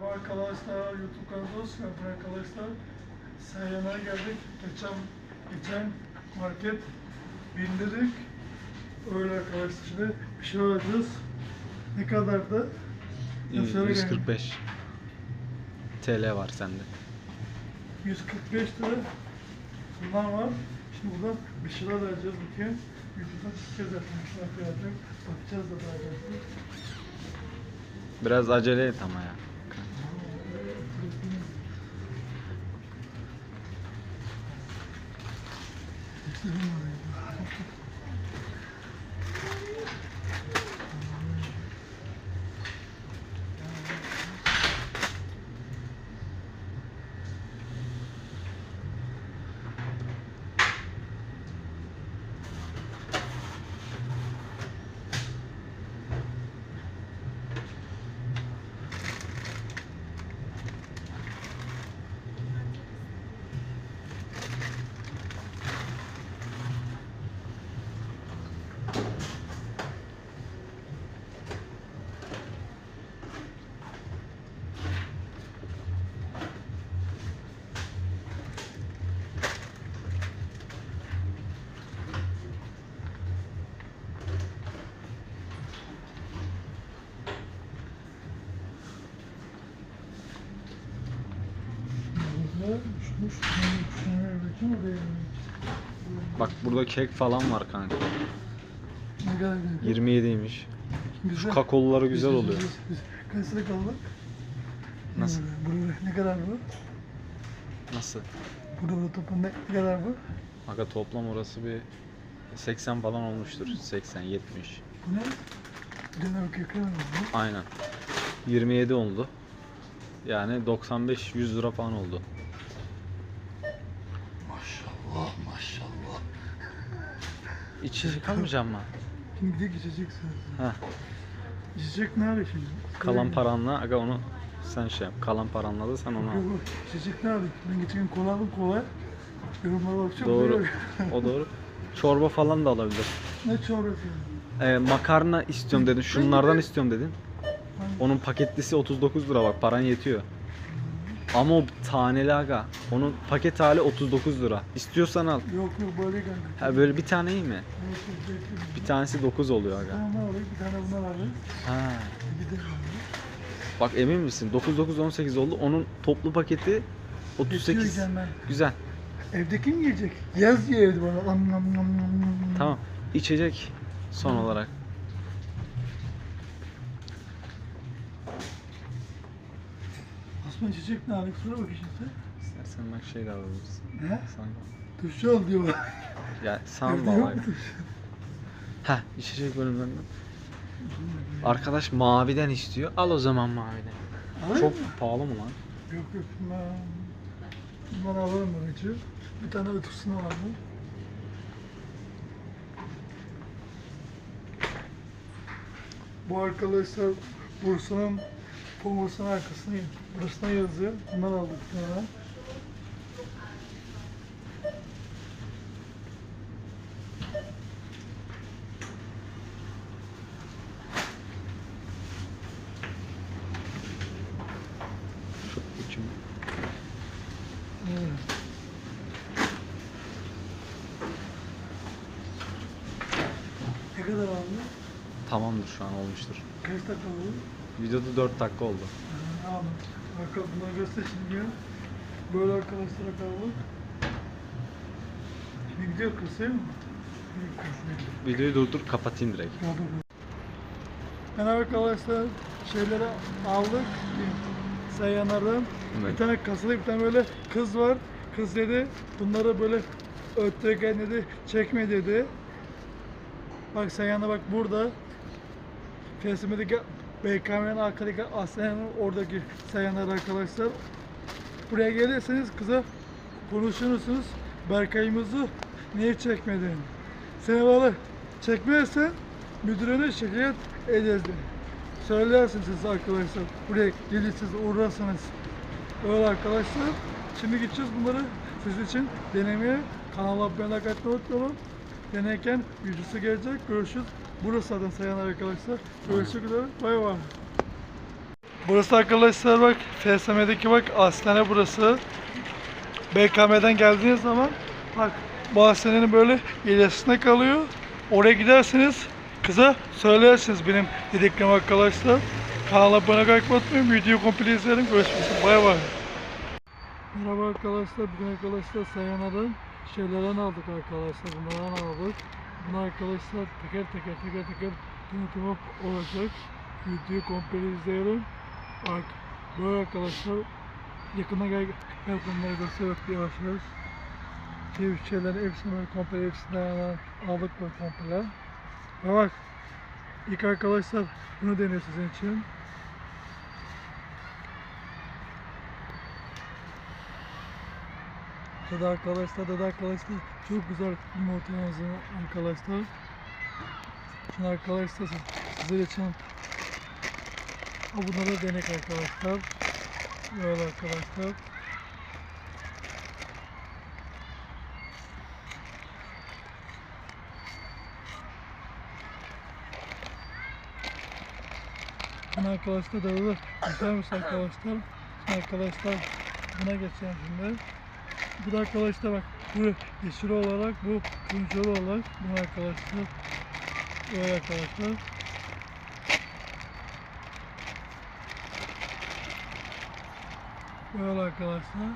Merhaba arkadaşlar, YouTube kanalına hoş geldiniz arkadaşlar. Sayyan'a geldik. Geçen, geçen market bindirdik. Öyle arkadaşlar. Şimdi bir şey alacağız. Ne söyle gene. 145 TL var sende. 145 lira. Bunlar var. Şimdi buradan bir şeyler alacağız bakayım. YouTube'dan çıkacağız koyacağım. Bakacağız da daha. Biraz acele et ama ya. Burada Bak burada kek falan var kanka. Ne kadar güzel. 27'ymiş. Şu kakaoluları güzel oluyor. güzel, güzel. Kaç lira kaldı? Nasıl? Burada, ne kadar bu? Nasıl? Burada burada toplam ne, ne kadar bu? Aga toplam orası bir 80 falan olmuştur. 80 70. Bu ne? Döner kökü bu. Aynen. 27 oldu. Yani 95 100 lira falan oldu. İçecek almayacağım mı? Şimdi gidelim içecek sen. Heh. İçecek nerede şimdi? Kalan paranla aga onu sen şey yap. Kalan paranla da sen onu Yok al. yok. İçecek nerede? Ben geçen gün kola aldım kola. Yorumlara bakacağım. Doğru. Yok. O doğru. Çorba falan da alabilir. ne çorbası? Ee, makarna istiyorum dedin. Şunlardan istiyorum dedin. Onun paketlisi 39 lira bak paran yetiyor. Ama o taneli aga. Onun paket hali 39 lira. İstiyorsan al. Yok yok böyle geldi. Ha böyle bir tane iyi mi? Yok yok bekle. Bir tanesi 9 oluyor Bir aga. tane alayım, bir tane bundan alayım. Ha. Bir de Bak emin misin? 9 9 18 oldu. Onun toplu paketi 38. Yiyeceğim ben. Güzel. Evde kim yiyecek? Yaz ye evde bana. Tamam. İçecek son olarak. Osman içecek ne alayım? Sonra bak işte. İstersen bak şey de alabilirsin. Ne? Sana. Duş al diyor bana. Ya mu duş? Heh içecek bölümlerinden. Arkadaş maviden istiyor. Al o zaman maviden. Alayım Çok mı? pahalı mı lan? Yok yok. Ben, ben alırım bunu için. Bir tane ötüsünü aldım. Bu arkadaşlar Bursa'nın formasının arkasına burasına yazıyor. Bundan aldık. Evet. Ne kadar aldı? Tamamdır şu an olmuştur. Kaç dakika oldu? Videoda 4 dakika oldu. Aldım. Bakalım bunları göster şimdi ya. Böyle arkadaşlara kaldı. Şimdi gidiyor kısayım mı? Videoyu durdur kapatayım direkt. Yani arkadaşlar şeyleri aldık. Sayyanlardan. Evet. Bir tane kasada bir tane böyle kız var. Kız dedi bunları böyle öttürürken dedi çekme dedi. Bak Sayyan'a bak burada. Festim'deki BKM'nin arkadaki Aslan'ın oradaki Sayyanlar arkadaşlar. Buraya gelirseniz kıza konuşursunuz. Berkay'ımızı niye çekmedin? Seni böyle çekmezsen müdürüne şikayet ederiz. Söylersiniz siz arkadaşlar. Buraya gelirsiniz uğrarsanız. Öyle arkadaşlar. Şimdi gideceğiz bunları siz için denemeye. Kanala abone olmayı unutmayalım. Deneyken videosu gelecek. Görüşürüz. Burası zaten sayan arkadaşlar. Görüşmek üzere. Bay bay. Burası arkadaşlar bak FSM'deki bak hastane burası. BKM'den geldiğiniz zaman bak bu hastanenin böyle ilerisinde kalıyor. Oraya gidersiniz kıza söylersiniz benim dediklerimi arkadaşlar. Kanala abone olmayı unutmayın. Videoyu komple izleyelim. Görüşmek üzere. Bay bay. Merhaba arkadaşlar. Bugün arkadaşlar Sayana'dan şeylerden aldık arkadaşlar. Bunlardan aldık. Bunu arkadaşlar teker teker teker teker tanıtımı olacak. Videoyu komple izleyelim. Bak böyle arkadaşlar yakına gel bunları göstererek yavaş yavaş. Şeylerin hepsini böyle komple hepsinden aldık böyle komple. Bak ilk arkadaşlar bunu deniyor sizin için. Dede arkadaşlar, dede arkadaşlar çok güzel yumurta yazıyor arkadaşlar. Şimdi arkadaşlar siz- sizler için Ha, bunları denek arkadaşlar. Böyle arkadaşlar. Şimdi arkadaşlar da olur. Güzelmiş arkadaşlar. Şimdi arkadaşlar buna geçeceğim şimdi. Bu da arkadaşlar bak bu yeşil olarak bu turuncu olarak bu arkadaşlar. Böyle arkadaşlar. Böyle arkadaşlar.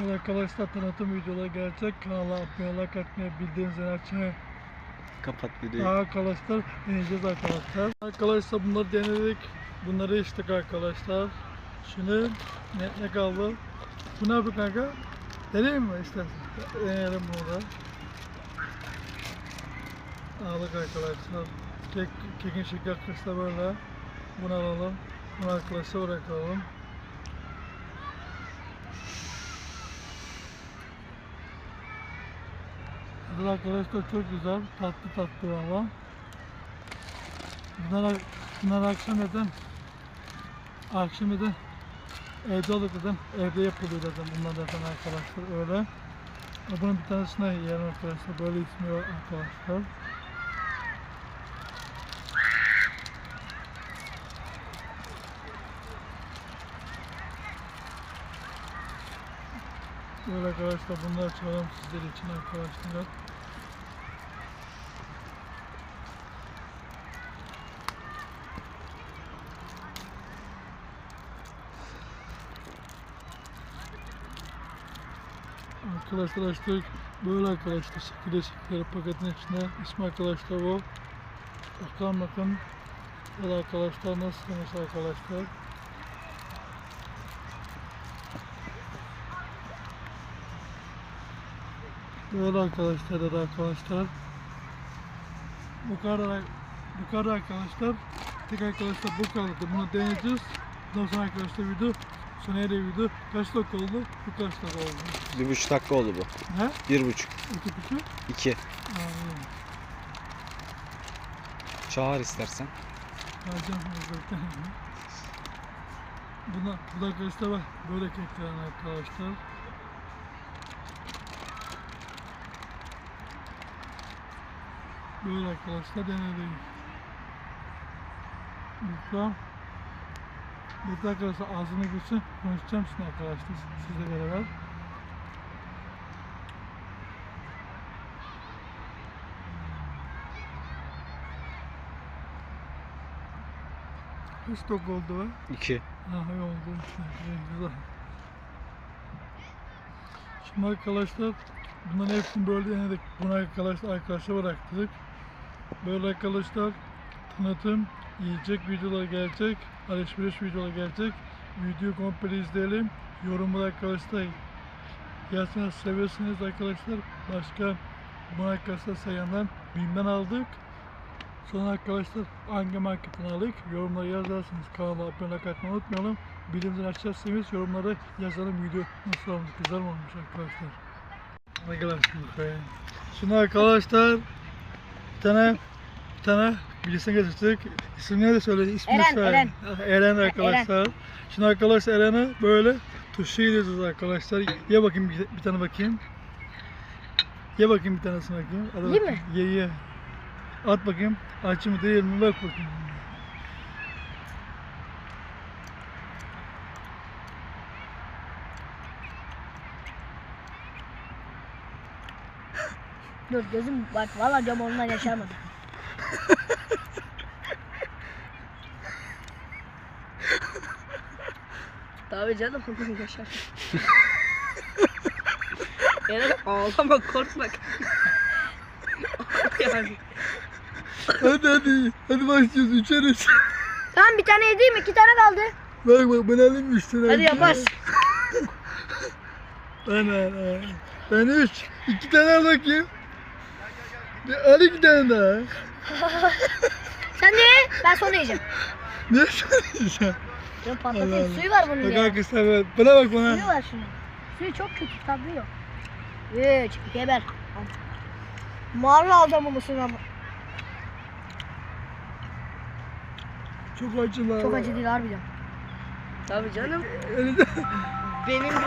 Böyle arkadaşlar tanıtım videoları gelecek. Kanala abone olarak atmayı bildiğiniz zil açmayı Kapat videoyu. arkadaşlar deneyeceğiz arkadaşlar. Arkadaşlar bunları denedik. Bunları içtik arkadaşlar. Şimdi ne, ne kaldı? Bu ne yapıyor kanka? Deneyim mi istersen? Deneyelim bunu da. Aldık arkadaşlar. Kek, kekin şeker arkadaşlar böyle. Bunu alalım. Bunu arkadaşlar bırakalım. Tadı arkadaşlar çok güzel. Tatlı tatlı valla. Bunlar, bunlar akşam dedim. Akşam dedim. Evde olur dedim. Evde yapılıyor dedim. Bunlar arkadaşlar öyle. Bunun bir tanesine yiyelim arkadaşlar. Böyle ismi arkadaşlar. Böyle arkadaşlar bunları açalım sizler için arkadaşlar. Arkadaşlar. Böyle arkadaşlar şekilde şekilde paketin içinde ismi arkadaşlar bu. Bakalım bakın. Böyle arkadaşlar nasılsınız arkadaşlar? Böyle arkadaşlar da arkadaşlar. Bu kadar bu kadar arkadaşlar. Tek arkadaşlar bu kadardı. Bunu deneyeceğiz. Daha sonra arkadaşlar video sonra yine video kaç dakika oldu? Bu kaç dakika oldu? Bir buçuk dakika oldu bu. He? Bir buçuk. İki buçuk? İki. İyi. Çağır istersen. Alacağım zaten. Buna, bu da arkadaşlar bak böyle kekler arkadaşlar. Böyle arkadaşlar denedik. Lütfen. Lütfen arkadaşlar ağzını gülsün. Konuşacağım şimdi arkadaşlar sizle beraber. Kaç dakika oldu? İki. Aha iyi oldu. Güzel. Şimdi arkadaşlar bunların hepsini böyle denedik. Bunu arkadaşlar arkadaşlar bıraktık. Böyle arkadaşlar tanıtım, yiyecek videolar gelecek, alışveriş videoları gelecek. Videoyu komple izleyelim. Yorumlar arkadaşlar yazsanız seviyorsanız arkadaşlar başka bu arkadaşlar sayandan BİM'den aldık. Sonra arkadaşlar hangi marketten aldık? Yorumlara yazarsınız. Kanala abone olmayı unutmayalım. Bilimden açarsanız yorumlara yazalım video nasıl olmuş, güzel mi olmuş arkadaşlar. Arkadaşlar be. Şimdi arkadaşlar bir tane bir tane birisini getirdik. İsimleri de söyle. İsmini Eren, söyle. Eren. Ah, Eren arkadaşlar. Eren. Şimdi arkadaşlar Eren'e böyle tuşu yediyoruz arkadaşlar. Ye bakayım bir, tane bakayım. Ye bakayım bir tanesini bakayım. Hadi bakayım. mi? Ye ye. At bakayım. Aç mı değil mi? Bak bakayım. Dur gözüm bak valla cam ondan yaşamadı. Tabii canım ondan yaşar. yani ağlama korkma. yani. Hadi hadi. Hadi başlıyoruz. Üçer üç. Tamam bir tane yediğim iki tane kaldı. Bak bak ben alayım üç tane. Hadi yaparsın. Ana ana. Ben üç. İki tane al bakayım. Bir al iki tane daha. Sen de ye, ben sonra yiyeceğim. Ne söyleyeceğim? Ya Allah patlatayım. Allah. Suyu var bunun Bak ya. arkadaşlar evet. Bana bak bana. Suyu var şunun. Suyu çok kötü tadı yok. Üç, geber. Mağara alacağım ama sonra. Çok acılar. Çok acı değil harbiden. Tabii canım. Benim de.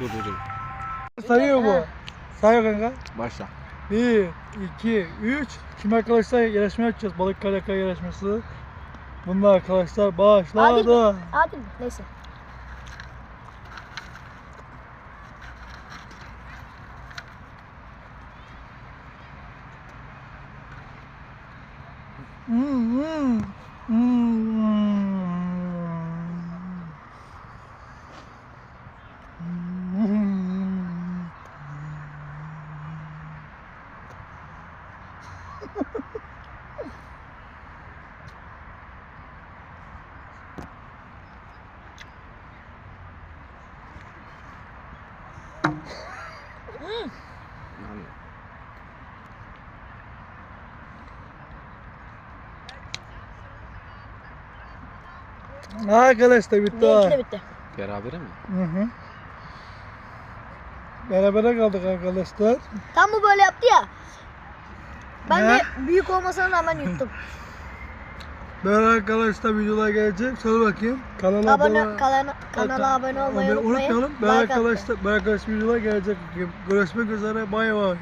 Dur dur dur. Sayıyor bu. Sayıyor kanka. Başla. 1, 2, 3. Şimdi arkadaşlar yarışma yapacağız. Balık kalaka yarışması. Bunlar arkadaşlar başladı. Adil mi? Neyse. Hmm, hmm, hmm. Hmm. Yani Arkadaşlar bitti Benimki ha. de bitti. berabere mi? Hı hı. Berabere kaldık arkadaşlar. Tam bu böyle yaptı ya. Ben Ne? de büyük olmasına rağmen yuttum. Böyle arkadaşlar videolar gelecek. Söyle bakayım. Kanala abone, kanala, kanala abone olmayı unutmayın. Unutmayalım. Böyle Like atmayı. arkadaşlar, böyle arkadaşlar videolar gelecek. Görüşmek üzere. Bay bay.